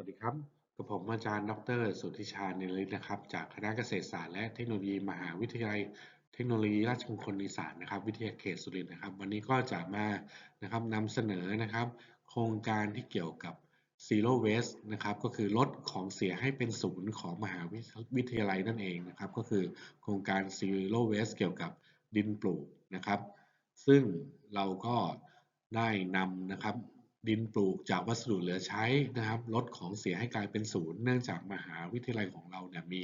วัสดีครับกับผมอาจารย์ดร สุทธิชาเนลิตนะครับ จากคณะเกษตรศาสตร์และเทคโนโลยีมหาวิทยาลัย เทคโนโลยีราชมงคลอีสานนะครับ วิทยาเขตสุรินทร์นะครับ วันนี้ก็จะมานะครับนำเสนอนะครับ โครงการที่เกี่ยวกับ Zero Waste นะครับ ก็คือลดของเสียให้เป็นศูนย์ของมหาวิทยาลัยนั่นเองนะครับ ก็คือโครงการ Zero Waste เกี่ยวกับดินปลูกนะครับ ซึ่งเราก็ได้นำนะครับ ดินปลูกจากวัสดุเหลือใช้นะครับลดของเสียให้กลายเป็นศูนย์เนื่องจากมหาวิทยาลัยของเราเนี่ยมี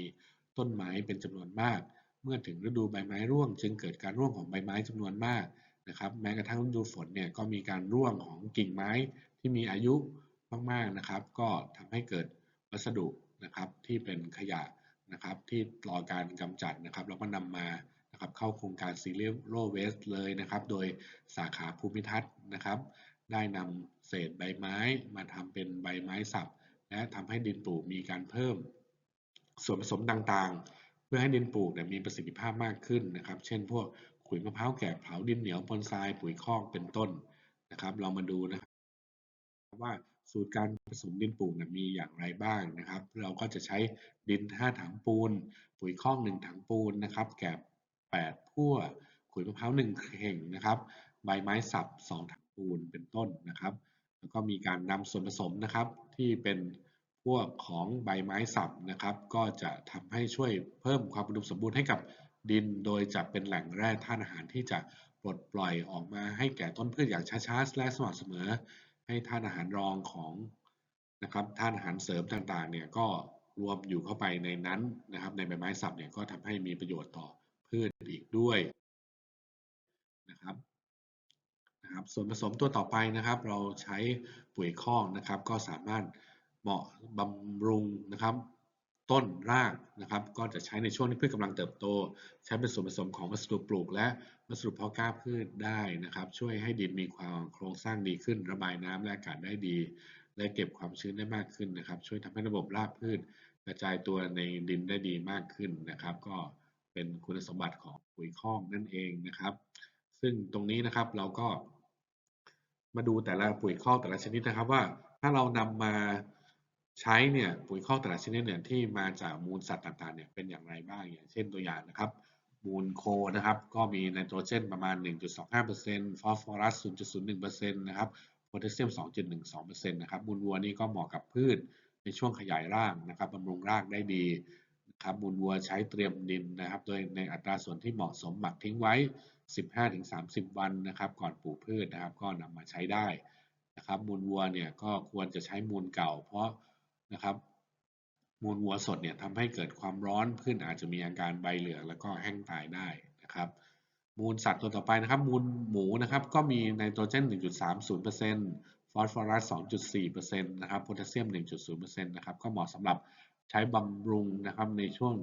ต้นไม้เป็นจำนวนมาก เมื่อถึงฤดูใบไม้ร่วง จึงเกิดการร่วงของใบไม้จำนวนมากนะครับ แม้กระทั่งฤดูฝนเนี่ยก็มีการร่วงของกิ่งไม้ที่มีอายุมากๆนะครับ ก็ทำให้เกิดวัสดุนะครับที่เป็นขยะนะครับที่รอการกำจัดนะครับ แล้วก็นำมานะครับเข้าโครงการ Zero Waste เวสเลยนะครับ โดยสาขาภูมิทัศน์นะครับ ได้นำ เศษใบไม้มาทำเป็นใบไม้สับและทำให้ดินปลูกมีการเพิ่ม ส่วนผสมต่างๆ เพื่อให้ดินปลูกมีประสิทธิภาพมากขึ้นนะครับ เช่น พวกขุยมะพร้าวแกบเผาดินเหนียวปนทรายปุ๋ยคอกเป็นต้นนะครับ เรามาดูนะครับว่าสูตรการผสมดินปลูกมีอย่างไรบ้างนะครับ เราก็จะใช้ดิน 5 ถังปูน ปุ๋ยคอก1ถังปูนนะครับ แกบ8พั่วขุยมะพร้าว1เข่งนะครับ ใบไม้สับ 2 ถังปูนเป็นต้นนะครับ แล้วก็มีการนำส่วนผสมนะครับ ที่เป็นพวกของใบไม้สับนะครับ ก็จะทำให้ช่วยเพิ่มความอุดมสมบูรณ์ให้กับดิน โดยจะเป็นแหล่งแร่ธาตุอาหารที่จะปลดปล่อยออกมาให้แก่ต้นพืชอย่างช้าๆและสม่ำเสมอ ให้ธาตุอาหารรองของนะครับธาตุอาหารเสริมต่างๆเนี่ยก็รวมอยู่เข้าไปในนั้นนะครับ ในใบไม้สับเนี่ยก็ทำให้มีประโยชน์ต่อพืชอีกด้วยนะครับ นะครับส่วนผสมตัวต่อไปนะครับ เราใช้ปุ๋ยคอกนะครับ ก็สามารถเหมาะบำรุงนะครับ ต้นรากนะครับ ก็จะใช้ในช่วงที่พืชกำลังเติบโต ใช้เป็นส่วนผสมของวัสดุปลูก และวัสดุเพาะกล้าพืชได้นะครับ ช่วยให้ดินมีความโครงสร้างดีขึ้น ระบายน้ำและอากาศได้ดี และเก็บความชื้นได้มากขึ้นนะครับ ช่วยทำให้ระบบรากพืชกระจายตัวในดินได้ดีมากขึ้นนะครับ ก็เป็นคุณสมบัติของปุ๋ยคอกนั่นเองนะครับ ซึ่งตรงนี้นะครับเราก็ มาดูแต่ละปุ๋ยคอกแต่ละชนิดนะครับว่าถ้าเรานำมาใช้เนี่ยปุ๋ยคอกแต่ละชนิดเนี่ยที่มาจากมูลสัตว์ต่างๆเนี่ยเป็นอย่างไรบ้างอย่างเช่นตัวอย่างนะครับมูลโคนะครับ ก็มีไนโตรเจนประมาณ 1.25%ฟอสฟอรัส 0.01%นะครับโพแทสเซียม 2.12%นะครับมูลวัวนี่ก็เหมาะกับพืชในช่วงขยายรากนะครับบำรุงรากได้ดีนะครับมูลวัวใช้เตรียมดินนะครับ โดยในอัตราส่วนที่เหมาะสมหมักทิ้งไว้ 15-30 วันนะครับ ก่อนปลูกพืชนะครับ ก็นำมาใช้ได้นะครับ มูลวัวเนี่ยก็ควรจะใช้มูลเก่า เพราะนะครับมูลวัวสดเนี่ยทำให้เกิดความร้อนพืชอาจจะมีอาการใบเหลืองแล้วก็แห้งตายได้นะครับ มูลสัตว์ตัวต่อไปนะครับ มูลหมูนะครับ ก็มีไนโตรเจน 1.30%ฟอสฟอรัส 2.4%นะครับโพแทสเซียม 1.0%นะครับก็เหมาะสำหรับใช้บำรุงนะครับในช่วง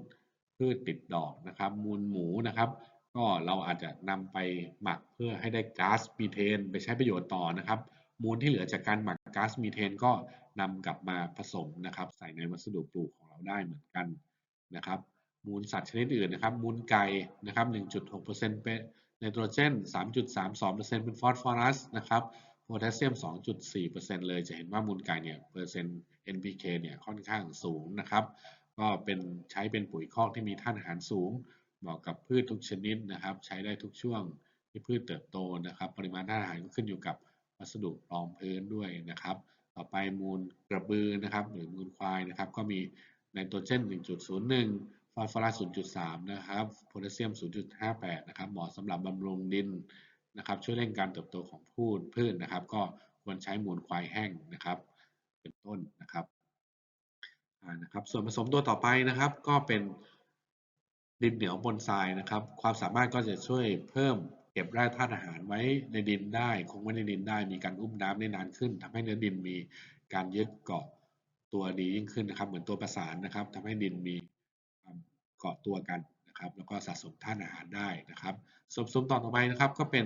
พืชติดดอกนะครับ มูลหมูนะครับ ก็เราอาจจะนำไปหมักเพื่อให้ได้ก๊าซมีเทน ไปใช้ประโยชน์ต่อนะครับ มูลที่เหลือจากการหมักก๊าซมีเทนก็นำกลับมาผสมนะครับ ใส่ในวัสดุปลูกของเราได้เหมือนกันนะครับ มูลสัตว์ชนิดอื่นนะครับ มูลไก่นะครับ 1.6%เป็นไนโตรเจน 3.32%เป็นฟอสฟอรัสนะครับโพแทสเซียม 2.4%เลยจะเห็นว่ามูลไก่เนี่ยเปอร์เซ็นต์ NPK เนี่ยค่อนข้างสูงนะครับ ก็เป็นใช้เป็นปุ๋ยคอกที่มีธาตุอาหารสูง เหมาะกับพืชทุกชนิดนะครับ ใช้ได้ทุกช่วงที่พืชเติบโตนะครับ ปริมาณธาตุอาหารก็ขึ้นอยู่กับวัสดุรองพื้นด้วยนะครับ ต่อไปมูลกระบือนะครับ หรือมูลควายนะครับ ก็มีไนโตรเจน 1.01 ฟอสฟอรัส 0.3 นะครับ โพแทสเซียม 0.58 นะครับ เหมาะสำหรับบำรุงดินนะครับ ช่วยเร่งการเติบโตของพืชพืชนะครับ ก็ควรใช้มูลควายแห้งนะครับ เป็นต้นนะครับนะครับ ส่วนผสมตัวต่อไปนะครับ ก็เป็น ดินเหนียวบนทรายนะครับ ความสามารถก็จะช่วยเพิ่มเก็บแร่ธาตุอาหารไว้ในดินได้ คงไว้ในดินได้ มีการอุ้มน้ำได้นานขึ้นทำให้เนื้อดินมีการยึดเกาะตัวดียิ่งขึ้นนะครับ เหมือนตัวประสานนะครับทำให้ดินมีเกาะตัวกันนะครับ แล้วก็สะสมธาตุอาหารได้นะครับสมสมต่อต่อไปนะครับ ก็เป็น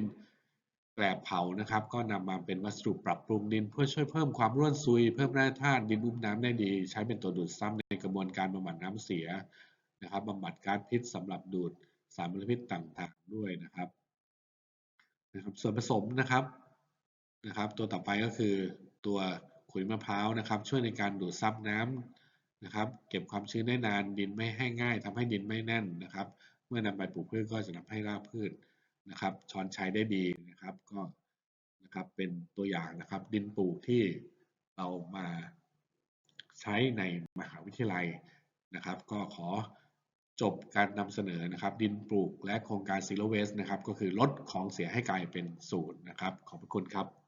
แกลบเผานะครับ ก็นำมาเป็นวัสดุปรับปรุงดิน เพื่อช่วยเพิ่มความร่วนซุย เพิ่มแร่ธาตุดินอุ้มน้ำได้ดี ใช้เป็นตัวดูดซ้ำในกระบวนการบำบัดน้ำเสีย นะครับบำบัดก๊าซพิษสำหรับดูดสารมลพิษต่างๆด้วยนะครับนะครับ ส่วนผสมนะครับนะครับ ตัวต่อไปก็คือตัวขุยมะพร้าวนะครับ ช่วยในการดูดซับน้ำนะครับ เก็บความชื้นได้นานดินไม่แห้งง่ายทำให้ดินไม่แน่นนะครับ เมื่อนำไปปลูกพืชก็จะทำให้รากพืชนะครับช้อนใชัยได้ดีนะครับก็นะครับเป็นตัวอย่างนะครับ ดินปลูกที่เรามาใช้ในมหาวิทยาลัยนะครับ ก็ขอ จบการนำเสนอนะครับ ดินปลูกและโครงการ Zero Waste นะครับ ก็คือลดของเสียให้กลายเป็นศูนย์นะครับ ขอบคุณครับ